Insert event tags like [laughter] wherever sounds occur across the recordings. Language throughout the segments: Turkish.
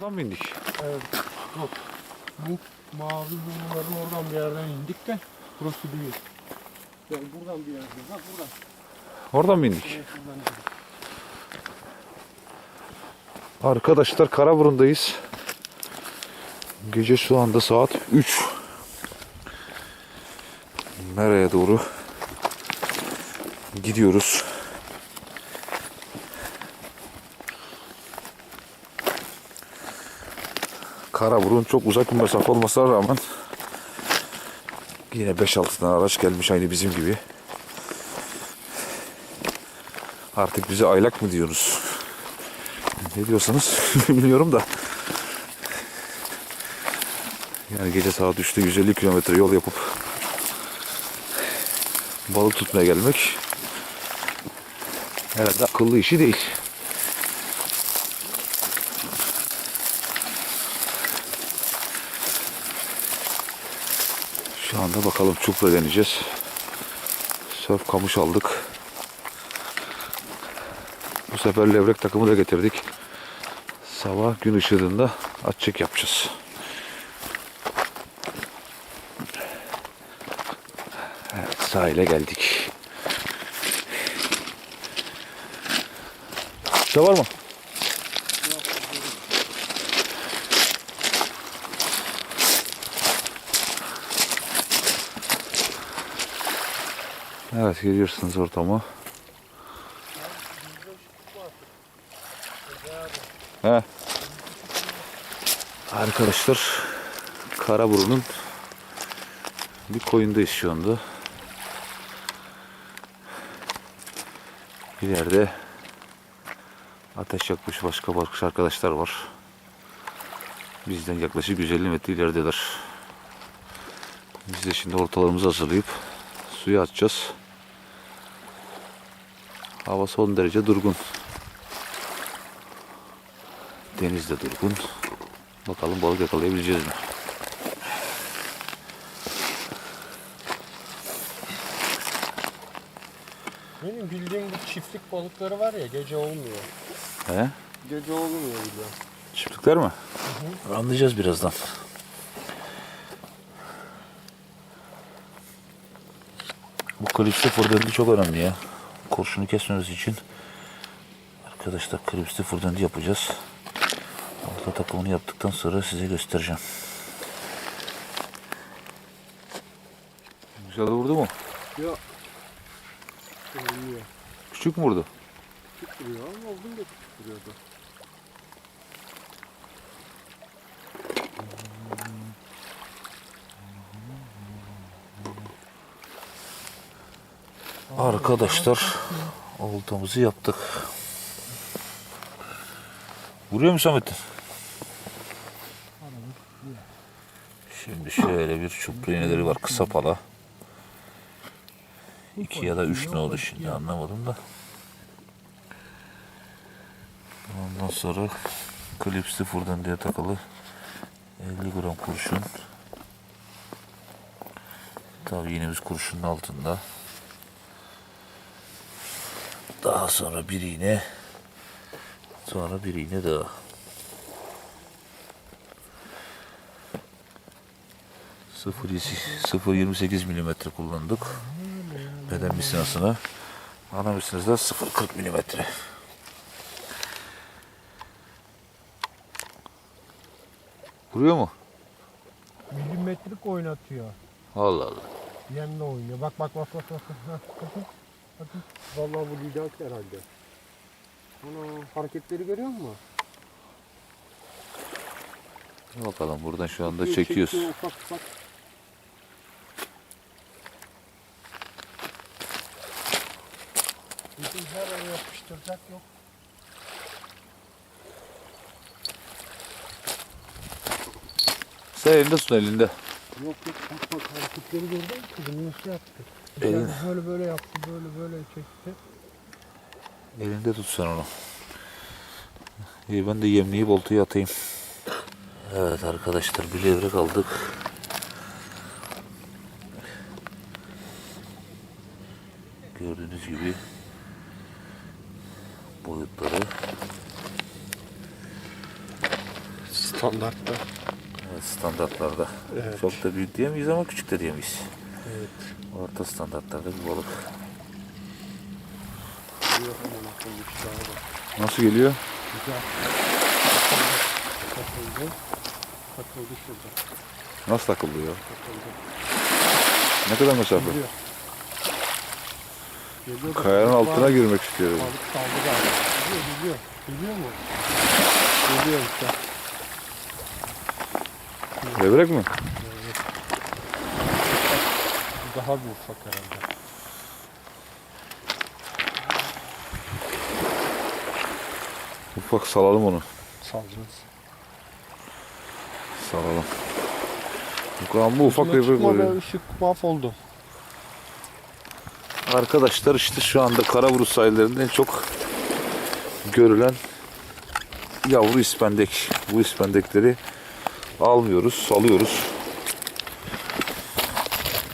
Buradan mı indik? Evet. Yok. Bu mavi bunların oradan bir yerden indik de burası değil. Yani buradan bir yerden. Ha buradan. Oradan mı indik? Evet buradan indik. Arkadaşlar Karaburun'dayız. Gece şu anda saat 3. Nereye doğru gidiyoruz? Karaburun çok uzak bir mesafe olmasına rağmen yine 5-6 tane araç gelmiş aynı bizim gibi. Artık bize aylak mı diyorsunuz? Ne diyorsanız [laughs] bilmiyorum da. Yani gece saat 3'te 150 kilometre yol yapıp balık tutmaya gelmek herhalde akıllı işi değil. Anda bakalım çupra deneyeceğiz. Sörf kamış aldık. Bu sefer levrek takımı da getirdik. Sabah gün ışığında açık yapacağız. Evet sahile geldik. Şey var mı? Evet görüyorsunuz ortamı. He. Arkadaşlar Karaburun'un bir koyundayız şu anda. İleride ateş yakmış başka başka arkadaşlar var. Bizden yaklaşık 150 metre ilerideler. Biz de şimdi ortalarımızı hazırlayıp suya atacağız. Hava son derece durgun. Deniz de durgun. Bakalım balık yakalayabileceğiz mi? Benim bildiğim bu çiftlik balıkları var ya gece olmuyor. He? Gece olmuyor biliyorum. Çiftlikler mi? Anlayacağız birazdan. Bu klipsi fırdıncı çok önemli ya. Kurşunu kesmemiz için arkadaşlar klipsi fırdıncı yapacağız. Orta takımını yaptıktan sonra size göstereceğim. Güzel vurdu mu? Olmuyor. Küçük mü vurdu? Küçük duruyor ama oldum da küçük duruyordu. Arkadaşlar oltamızı yaptık. Vuruyor mu Samettin? Şimdi şöyle bir çupra iğneleri var kısa pala. İki ya da üç ne oldu şimdi anlamadım da. Ondan sonra klipsli fırdan diye takılı 50 gram kurşun. Tabii iğnemiz kurşunun altında. Daha sonra bir iğne. Sonra bir iğne daha. Sıfır 0.28 milimetre kullandık. Beden misinasına. Ana misinası da 0.40 milimetre. Vuruyor mu? Milimetrik oynatıyor. Allah Allah. Yemle oynuyor. Bak bak bak bak bak. bak. Bakın. Vallahi bu lidak herhalde. Ana hareketleri görüyor musun? Bakalım buradan şu anda Çekiyor, çekiyoruz. çekiyor, Ufak ufak. Bizim her yere yapıştıracak yok. Sen elinde tut elinde. Yok yok bak bak hareketleri gördün mü kızım nasıl yaptı? Elin- Yani böyle böyle yaptı böyle böyle çekti. Elinde tut sen onu. İyi ben de yemleyip oltayı atayım. Evet arkadaşlar bir levrek aldık. Gördüğünüz gibi boyutları Standartta. Evet, standartlarda. Evet. Çok da büyük diyemeyiz ama küçük de diyemeyiz. Evet. Orta standartlarda bir balık. Bir bak. Nasıl geliyor? Güzel. Takıldı. Takıldı şurada. Nasıl takıldı ya? Takıldı. Ne kadar mesafe? Geliyor. Geliyor da Kayanın balık altına var. girmek istiyorum. Balık saldı galiba. Geliyor, geliyor. Geliyor mu? Geliyor işte. Levrek mi? Bu daha bir ufak herhalde. Ufak salalım onu. Saldınız. Salalım. Bu bu ufak levrek Çıkmadı, oluyor. ışık mahvoldu. Arkadaşlar işte şu anda Karaburun sahillerinde en çok görülen yavru ispendek. Bu ispendekleri almıyoruz, salıyoruz.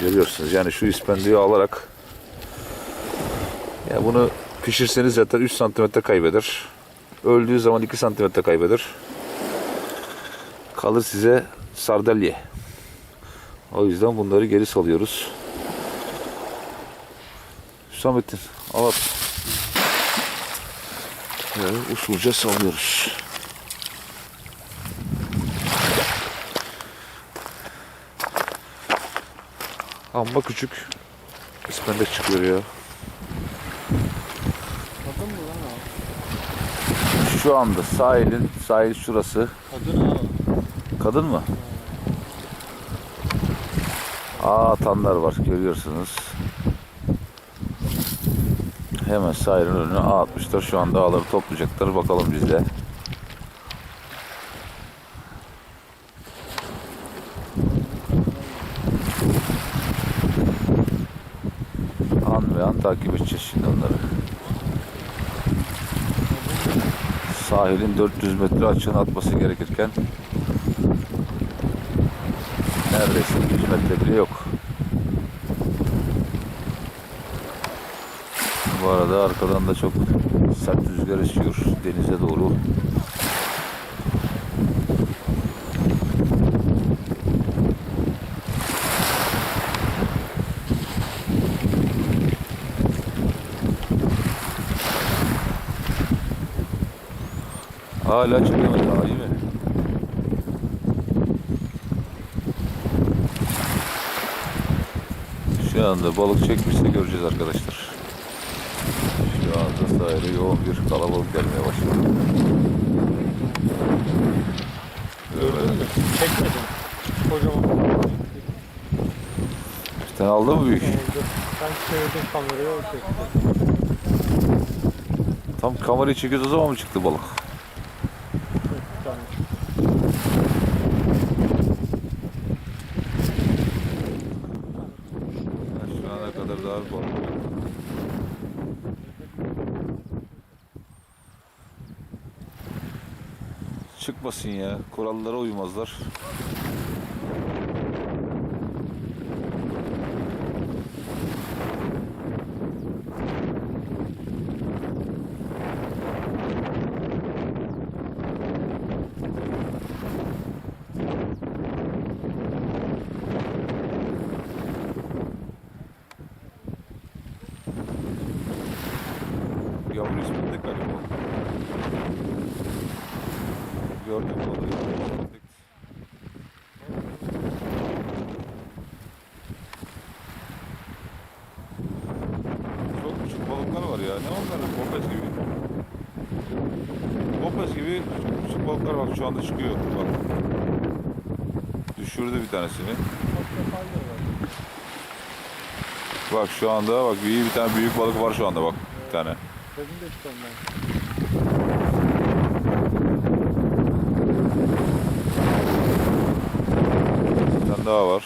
Görüyorsunuz yani şu ispendeği alarak ya bunu pişirseniz zaten 3 santimetre kaybeder. Öldüğü zaman 2 santimetre kaybeder. Kalır size sardalye. O yüzden bunları geri salıyoruz. Hüsamettin al at. Böyle usulca sallıyoruz. Amma küçük ispendek çıkıyor ya. Kadın mı lan o? Şu anda sahilin, sahil şurası. Kadın ha. Kadın mı? Aa atanlar var görüyorsunuz. Hemen sahilin önüne ağ atmışlar. Şu anda ağları toplayacaklar. Bakalım biz de. An takip edeceğiz şimdi onları. Sahilin 400 metre açığını atması gerekirken neredeyse 100 metre bile yok. Bu arada arkadan da çok sert rüzgar esiyor denize doğru. Hala çıkıyor daha iyi mi? Şu anda balık çekmişse göreceğiz arkadaşlar. Şu anda sahile yoğun bir kalabalık gelmeye başladı. Evet. Çekmedim. Kocaman. Tane aldın mı büyük? Ben çevirdim kamerayı o çekti. Tam kamerayı çekiyoruz o zaman mı çıktı balık? Tane. Şu ana kadar daha yok. Çıkmasın ya. Kurallara uymazlar. Yavru isminde galiba. Gördüm balığı. yavru ispendik. Çok küçük balıklar var ya. Ne onlar? Kopes gibi. Kopes gibi küçük balıklar var. Şu anda çıkıyor. Bak. Düşürdü bir tanesini. Bak şu anda bak iyi bir tane büyük balık var şu anda bak. Bir tane. Dedim de. Bir tane daha var.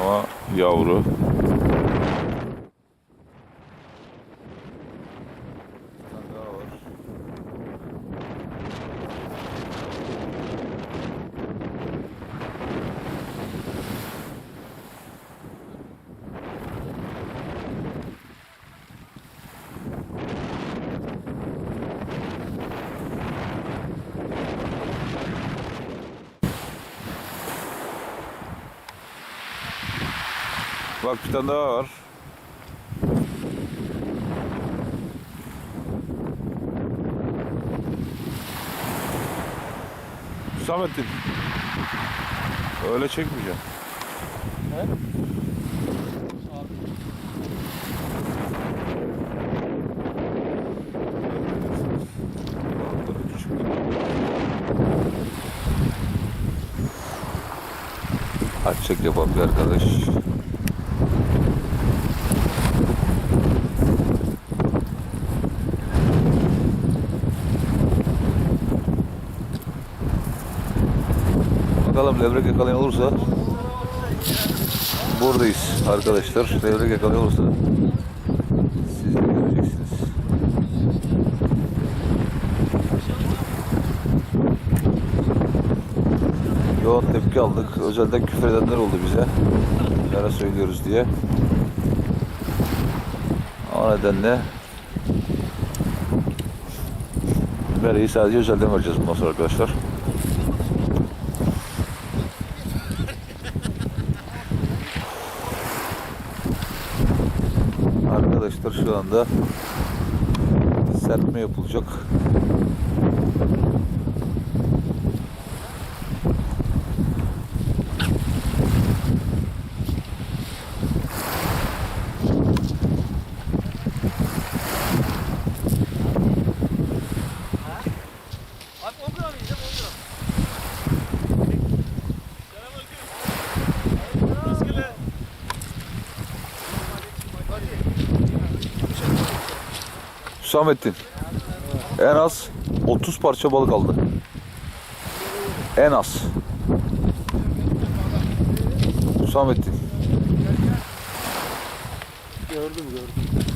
Ama yavru. Bir tane daha var. Bak bir tane daha var. Hüsamettin. Öyle çekmeyeceğim. Açacak yapan bir arkadaş. Bakalım levrek yakalayan olursa buradayız arkadaşlar. Levrek yakalayan olursa siz de göreceksiniz. Yoğun tepki aldık. Özelden küfür edenler oldu bize. Nere söylüyoruz diye. O nedenle Bereyi sadece özelden vereceğiz bundan sonra arkadaşlar. Arkadaşlar şu anda serpme yapılacak. Hüsamettin. En az 30 parça balık aldı. En az. Hüsamettin. Gördüm gördüm.